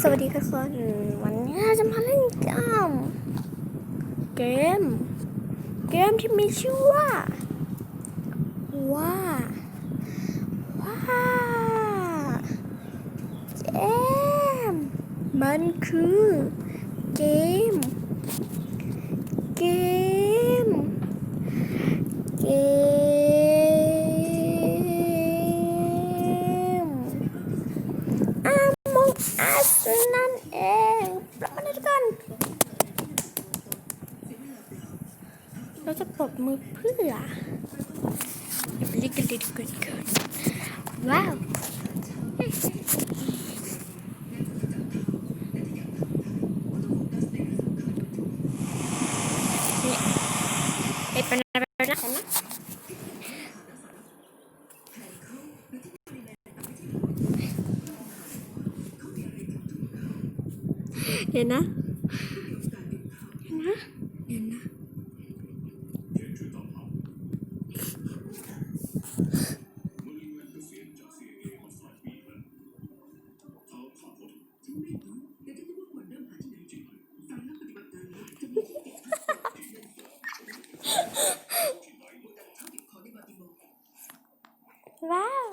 สวัสดีทุกคนวันนี้เราจะมาเล่นเกมเกม เกมที่มีชื่อว่าว่าว่าเกมมันคือเกม เกม เกม Among Us นั่นเองปรับมาด้วยกัน เราจะปรบมือเพื่ออย่าไปเล่นกันเลยดีกว่าเกิน ว้าวเนี่ยเอ๊ะเป็นอะไรนะนะ เดี๋ยวนะเดี๋ยวนะเดี๋ยวนะว้าว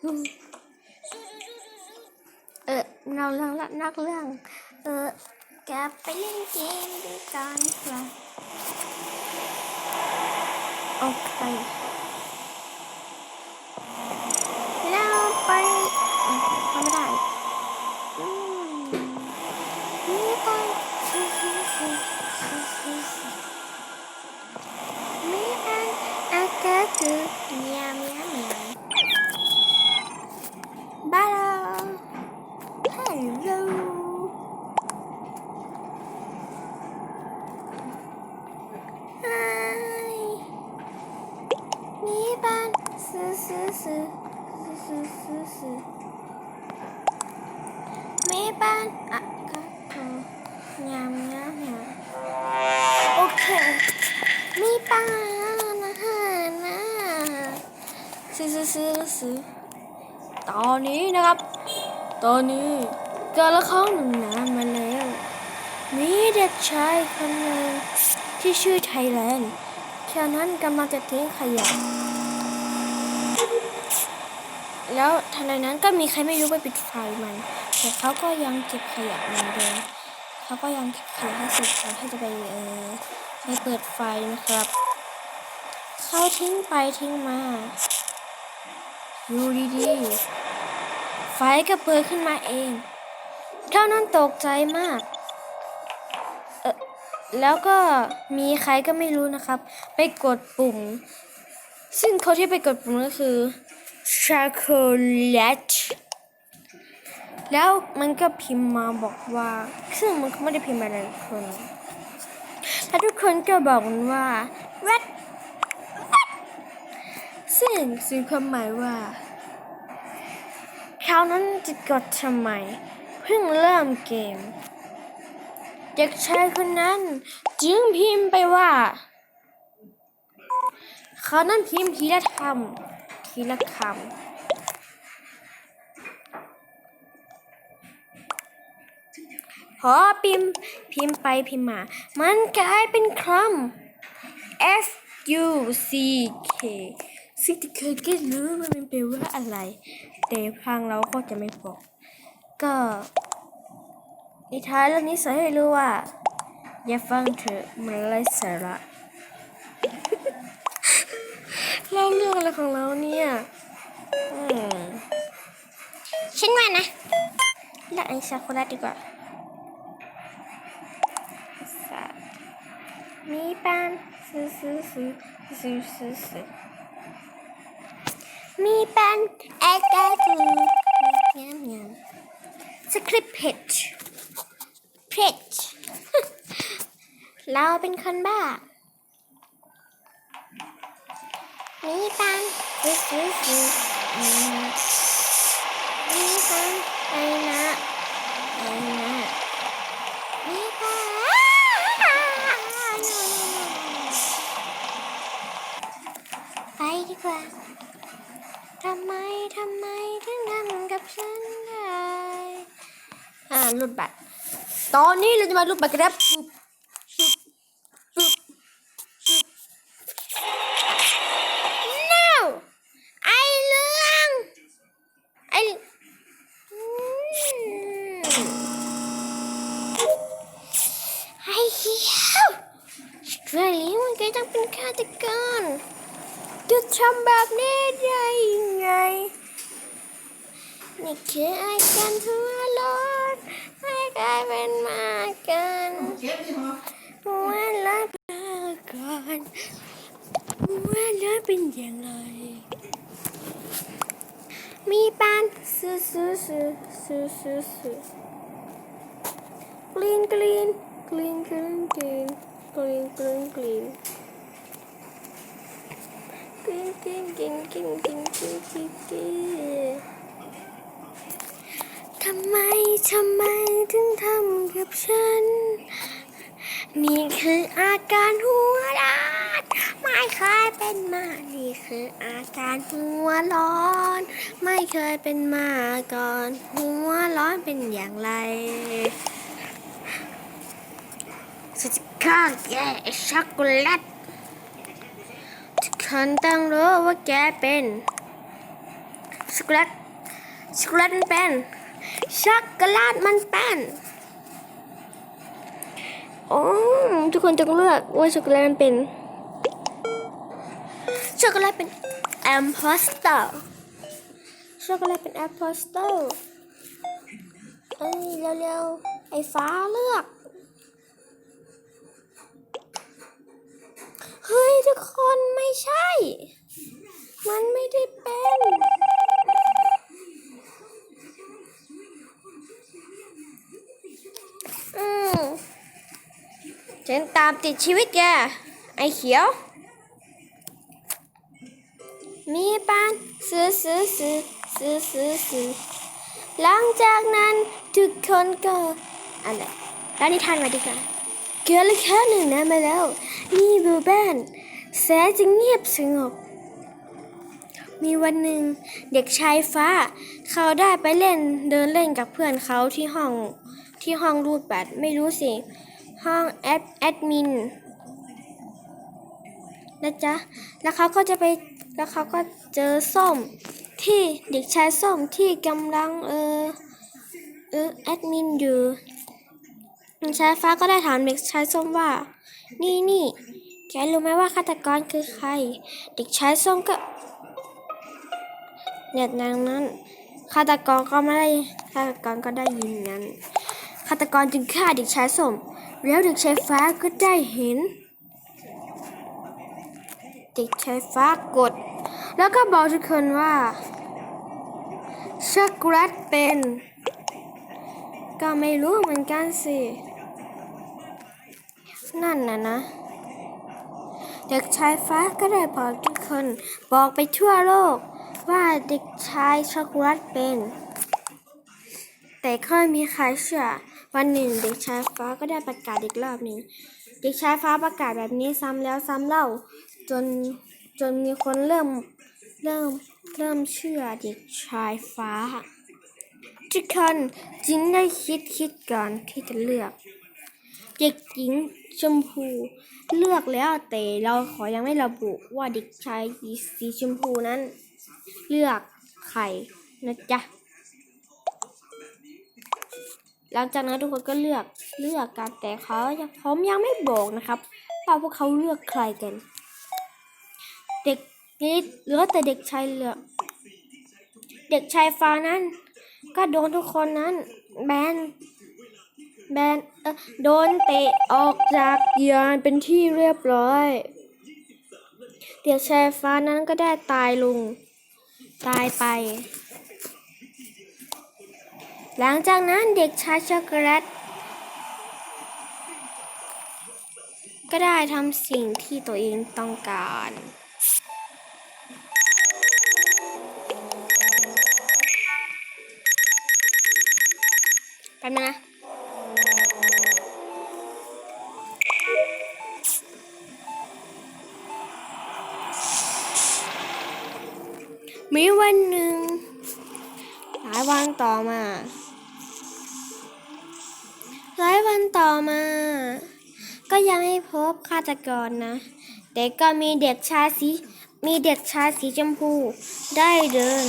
เออ เราเรื่องละนักเรื่อง เออ แกไปเล่นเกมด้วยกันค่ะโอเคแล้วไปทำไม่ได้อืมนี่ไป ซื้อซื้อซื้อซื้อซื้อซื้อไมีบ้านอะก็คือยำยำยโอเคไมีบ้านอาหารนะซื้อซื้อซื้อซื้อตอนนี้นะครับ ตอนนี้กิดละครั้งหนึ่งนานมาแล้ว มีเด็กชายคนหนึ่งที่ชื่อไทยแลนด์แค่นั้นกำลังจะทิ้งขยะ แล้วทันใดนั้นก็มีใครไม่รู้ไปปิดไฟมัน แต่เขาก็ยังเก็บขยะเหมือนเดิมเขาก็ยังเก็บขยะให้เสร็จก่อนที่จะไปเออไปเปิดไฟนะครับเขาทิ้งไปทิ้งมาอยู่ดีๆไฟก็เปิดขึ้นมาเองเท่านั้นตกใจมากเออแล้วก็มีใครก็ไม่รู้นะครับ ไปกดปุ่ม ซึ่งเขาที่ไปกดปุ่มก็คือ chocolate แล้วมันก็พิมพ์มาบอกว่า ซึ่งมันก็ไม่ได้พิมพ์อะไรทุกคนแล้วทุกคนก็บอกมันว่า red ซึ่งสื่อความหมายว่าเขานั้นจะกดทำไม เพิ่งเริ่มเกม เด็กชายคนนั้น จึงพิมพ์ไปว่า เขานั้นพิมพ์ทีละคำ ทีละคำพอพิมพ์พิมพ์ไปพิมพ์มา มันกลายเป็นคำ F U C K ซึ่งเคยก็รู้ว่ามันแปลว่าอะไร แต่พังเราก็จะไม่บอกก็นิทานเรื่องนี้สอนให้รู้ว่า อย่าฟังเถอมันไร้สาระ อะไรของเราเนี่ยฉันว่านะเลือกไอ้ช็อกโกแลตดีกว่าสัตมีปานซื้อซื้อซื้อซื้อซื้อซื้อมีปานแอร์กาตูยำยำสคริปต์เพจเพเราเป็นคนบ้า มีตังซื้อซื้อซื้ออืมมีตังไปนะไปนะมีตังไปดีกว่าทำไม ทำไม ถึงทำกับฉันได้อ่ารูดบัตรตอนนี้เราจะมารูดบัตรกันครับชุบชุบชุบชุบ no ไอเรื่องไออืมไอเหี้ยวสเต รเลียมันก็ต้องเป็นฆาตกรจะทำแบบนี้ได้ยังไง นี่คืออาการทั่วโลกให้กลายเป็นมากันเก็บดิฮะหัวละมาก่อนหัวละเป็นอย่างไร มีปานซื้อซื้อซื้อซื้อซื้อซื้อกลีนกลีนกลีนกลีนกลีน กลีนกลีนกลีนกินกินกินกินกินกินกินกินทำไม ทำไมถึงทำกับฉัน นี่คืออาการหัวร้อนไม่เคยเป็นมา นี่คืออาการหัวร้อน ไม่เคยเป็นมาก่อน หัวร้อนเป็นอย่างไร ฉันจะฆ่าแกช็อกโกแลตทุกคนต้องรู้ว่าแกเป็นช็อกโกแลตช็อกโกแลตมันเป็นช็อกโกแลตมันเป็นโอ้ทุกคนต้องเลือกว่าช็อกโกแลตมันเป็นช็อกโกแลตเป็นแอมพอสเตอร์ช็อกโกแลตเป็นแอมพอสเตอร์เอ้ยเร็วๆไอ้ฟ้าเลือก เฮ้ยทุกคนไม่ใช่ มันไม่ได้เป็น อืมฉันตามติดชีวิตแก ไอเขียว มีปานซื้อซื้อซื้อซื้อซื้อซื้อหลังจากนั้นทุกคนก็อะไรแล้วนิทานมาดีกว่าเกิดอะไรขึ้นหนึ่งนะมาแล้ว นี่บูแบนแสนจะเงียบสงบ มีวันหนึ่งเด็กชายฟ้า เขาได้ไปเล่นเดินเล่นกับเพื่อนเขาที่ห้องที่ห้องรูดบัตรไม่รู้สิ ห้องแอดแอดมินนะจ๊ะ แล้วเขาก็จะไป แล้วเขาก็เจอส้มที่เด็กชายส้มที่กำลังเออเออแอดมินอยู่เด็กชายฟ้าก็ได้ถามเด็กชายส้มว่า นี่นี่แกรู้ไหมว่าฆาตกรคือใคร เด็กชายส้มก็เนี่ยดังนั้นฆาตกรก็ไม่ได้ฆาตกรก็ได้ยินงั้น ฆาตกรจึงฆ่าเด็กชายสม แล้วเด็กชายฟ้าก็ได้เห็น เด็กชายฟ้ากด แล้วก็บอกทุกคนว่าช็อกโกแลตเป็น ก็ไม่รู้เหมือนกันสิ นั่นนะนะ เด็กชายฟ้าก็ได้บอกทุกคน บอกไปทั่วโลกว่าเด็กชายช็อกโกแลตเป็น แต่ก็ไม่มีใครเชื่อ วันหนึ่งเด็กชายฟ้าก็ได้ประกาศอีกรอบหนึ่ง เด็กชายฟ้าประกาศแบบนี้ซ้ำแล้วซ้ำเล่า จนจนมีคนเริ่มเริ่มเริ่มเชื่อเด็กชายฟ้า ทุกคนจึงได้คิดคิดก่อนที่จะเลือก เด็กหญิงชมพูเลือกแล้วแต่เราขอยังไม่ระบุว่าเด็กชายสีชมพูนั้น เลือกใครนะจ๊ะ หลังจากนั้นทุกคนก็เลือกเลือกกันแต่เขายังผมยังไม่บอกนะครับว่าพวกเขาเลือกใครกัน เด็กนี้เหลือแต่เด็กชายเหลือกเด็กชายฟ้านั้น ก็โดนทุกคนนั้นแบนแบนเออโดนเตะออกจากยานเป็นที่เรียบร้อยเด็กชายฟ้านั้นก็ได้ตายลงตายไป หลังจากนั้นเด็กชายช็อกโกแลตก็ได้ทำสิ่งที่ตัวเองต้องการแป๊บนึงนะมีวันหนึ่งหลายวันต่อมา หลายวันต่อมา ก็ยังไม่พบฆาตกรนะ แต่ก็มีเด็กชายสีมีเด็กชายสีชมพู ได้เดิน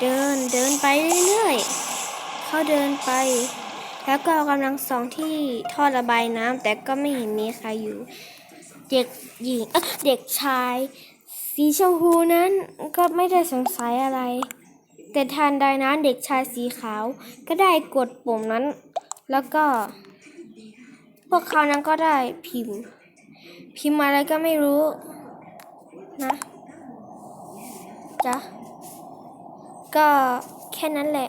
เดินเดินไปเรื่อยๆเขาเดินไป แล้วก็กำลังส่องที่ท่อระบายน้ำแต่ก็ไม่เห็นมีใครอยู่ เด็กหญิงเเด็กชายสีชมพูนั้นก็ไม่ได้สงสัยอะไร แต่ทันใดนั้นเด็กชายสีขาวก็ได้กดปุ่มนั้น แล้วก็ พวกเขานั้นก็ได้พิมพ์ พิมพ์อะไรก็ไม่รู้ นะจ๊ะก็แค่นั้นแหละ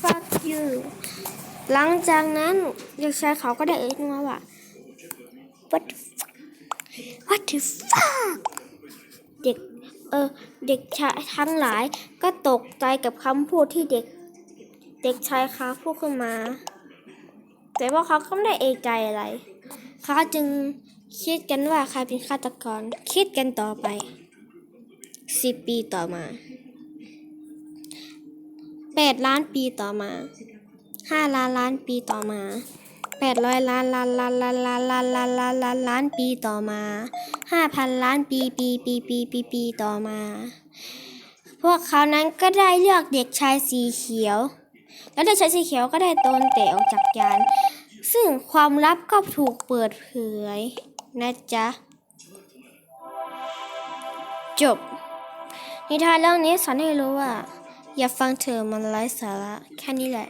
fuck you หลังจากนั้นเด็กชายเขาก็ได้เอ่ยขึ้นมาว่า what the fuck what the fuck เด็ก เออเด็กชายทั้งหลายก็ตกใจกับคำพูดที่เด็ก เด็กชายเขาพูดขึ้นมา แต่ว่าเขาก็ไม่ได้เอกใจอะไร เขาจึงคิดกันว่าใครเป็นฆาตกร คิดกันต่อไปสิบปีต่อมาแปดล้านปีต่อมาห้าล้านล้านปีต่อมา แปดร้อยล้านล้านล้านล้านล้านล้านล้านล้านล้านล้านปีต่อมาห้าพันล้านปีปีปีปีปีปีต่อมา พวกเขานั้นก็ได้เลือกเด็กชายสีเขียว แล้วเด็กชายสีเขียวก็ได้ตนเตะออกจากยาน ซึ่งความลับก็ถูกเปิดเผยนะจ๊ะ จบ นิทานเรื่องนี้สอนให้รู้ว่า อย่าฟังเธอมันไร้สาระแค่นี้แหละ